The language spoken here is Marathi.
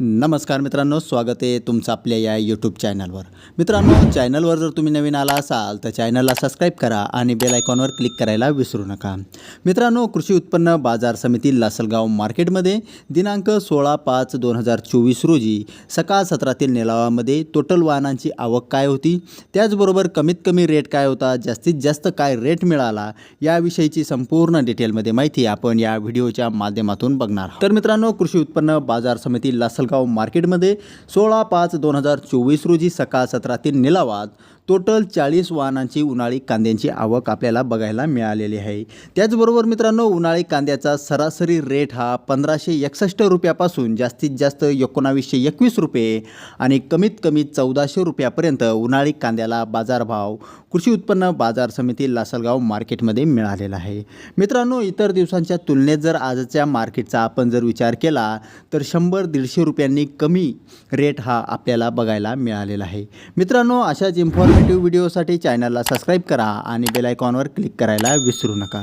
नमस्कार मित्रांनो स्वागत आहे तुमचं आपल्या या यूट्यूब चॅनलवर मित्रांनो चॅनलवर जर तुम्ही नवीन आला असाल तर चॅनलला सबस्क्राईब करा आणि बेल आयकॉनवर क्लिक करायला विसरू नका. मित्रांनो कृषी उत्पन्न बाजार समिती लासलगाव मार्केटमध्ये दिनांक सोळा पाच दोन हजार चोवीस रोजी सकाळ सत्रातील निलावामध्ये टोटल वाहनांची आवक काय होती? त्याचबरोबर कमीत कमी रेट काय होता? जास्तीत जास्त काय रेट मिळाला? याविषयीची संपूर्ण डिटेलमध्ये माहिती आपण या व्हिडिओच्या माध्यमातून बघणार तर मित्रांनो कृषी उत्पन्न बाजार समिती लासलगाव मार्केटमध्ये सोळा पाच दोन हजार चोवीस रोजी सकाळ सत्रातील निलावात टोटल चाळीस वाहनांची उन्हाळी कांद्यांची आवक आपल्याला बघायला मिळालेली आहे. त्याचबरोबर मित्रांनो उन्हाळी कांद्याचा सरासरी रेट हा पंधराशे एकसष्ट रुपयापासून जास्तीत जास्त एकोणावीसशे एकवीस रुपये आणि कमीत कमी चौदाशे रुपयापर्यंत उन्हाळी कांद्याला बाजारभाव कृषी उत्पन्न बाजार समिती लासलगाव मार्केटमध्ये मिळालेला आहे. मित्रांनो इतर दिवसांच्या तुलनेत जर आजच्या मार्केटचा आपण जर विचार केला तर शंभर दीडशे रुपयांनी कमी रेट हा आपल्याला बघायला मिळालेला आहे. मित्रांनो अशाच इन्फॉर्मेटिव्ह व्हिडिओसाठी चॅनलला सबस्क्राईब करा आणि बेल आयकॉनवर क्लिक करायला विसरू नका.